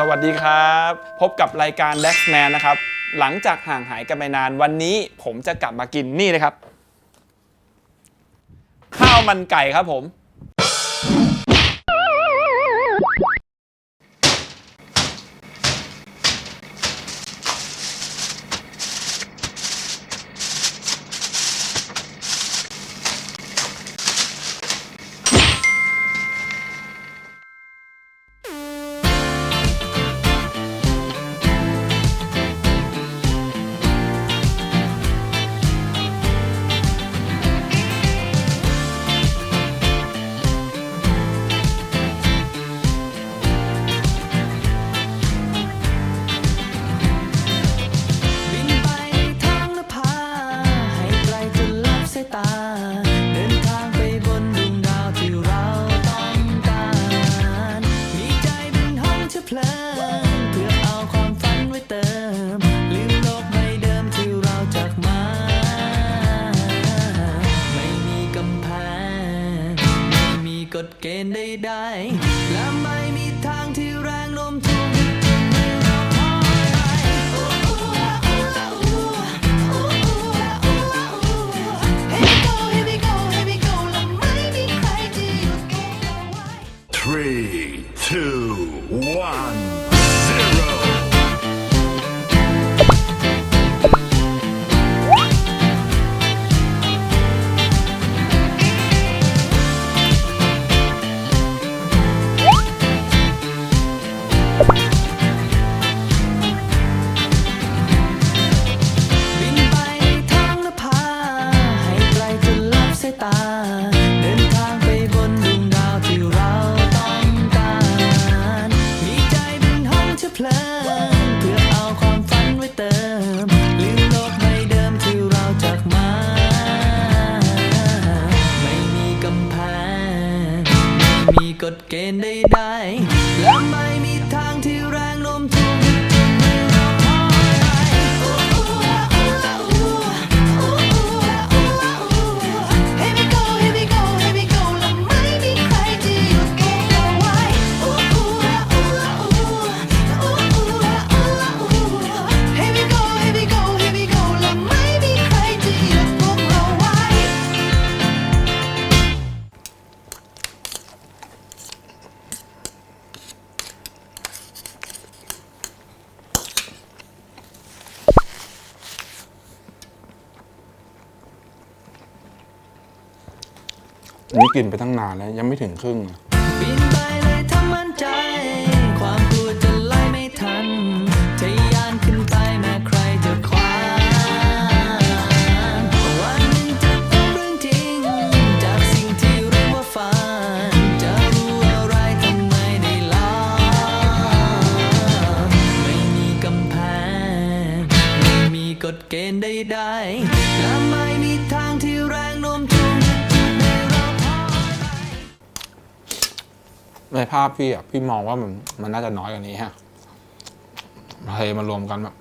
สวัสดีครับ พบกับรายการ Dex Man นะครับ หลังจากห่างหายกันไปนานวันนี้ผมจะกลับมากินนี่นะครับ ข้าวมันไก่ครับผม กฎเกณฑ์ใดๆและไม่มี กฎเกณฑ์ใดๆ นี่กินไปตั้งนานแล้ว ยังไม่ถึงครึ่งเลยบินไปเลยถ้ามั่นใจ ความกลัวจะไล่ไม่ทันทะยานขึ้นไปแม้ใครจะขวาวันหนึ่งจะพบเรื่องจริง จากสิ่งที่เรียกว่าฝัน จะรู้อะไรทำไมได้ลองไม่มีกำแพง ไม่มีกฎเกณฑ์ใดๆและไม่ ในภาพพี่อะพี่มองว่ามันมันน่าจะน้อยกว่านี้ฮะเทมารวมกันแบบ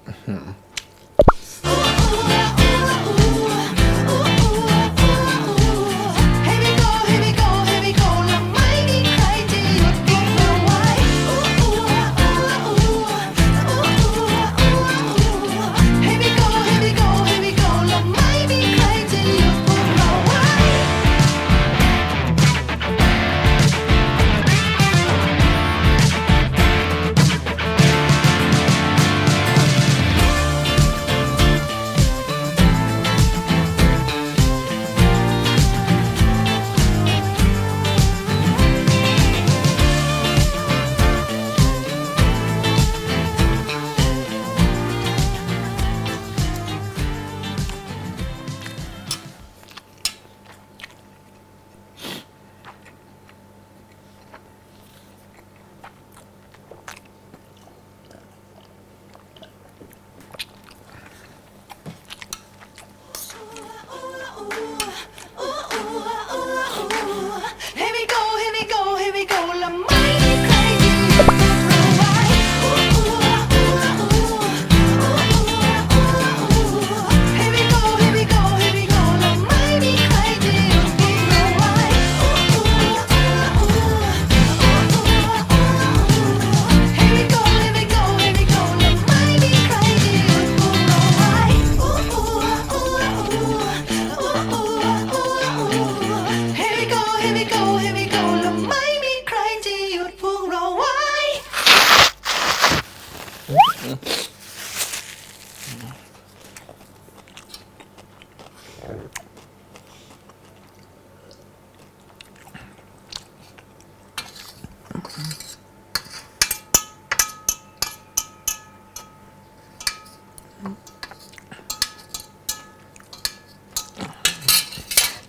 เก่าและไม่มีใครที่หยุดพวกเราไว้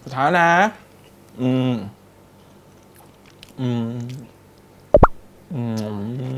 สุท้านะ อืม อืม อืม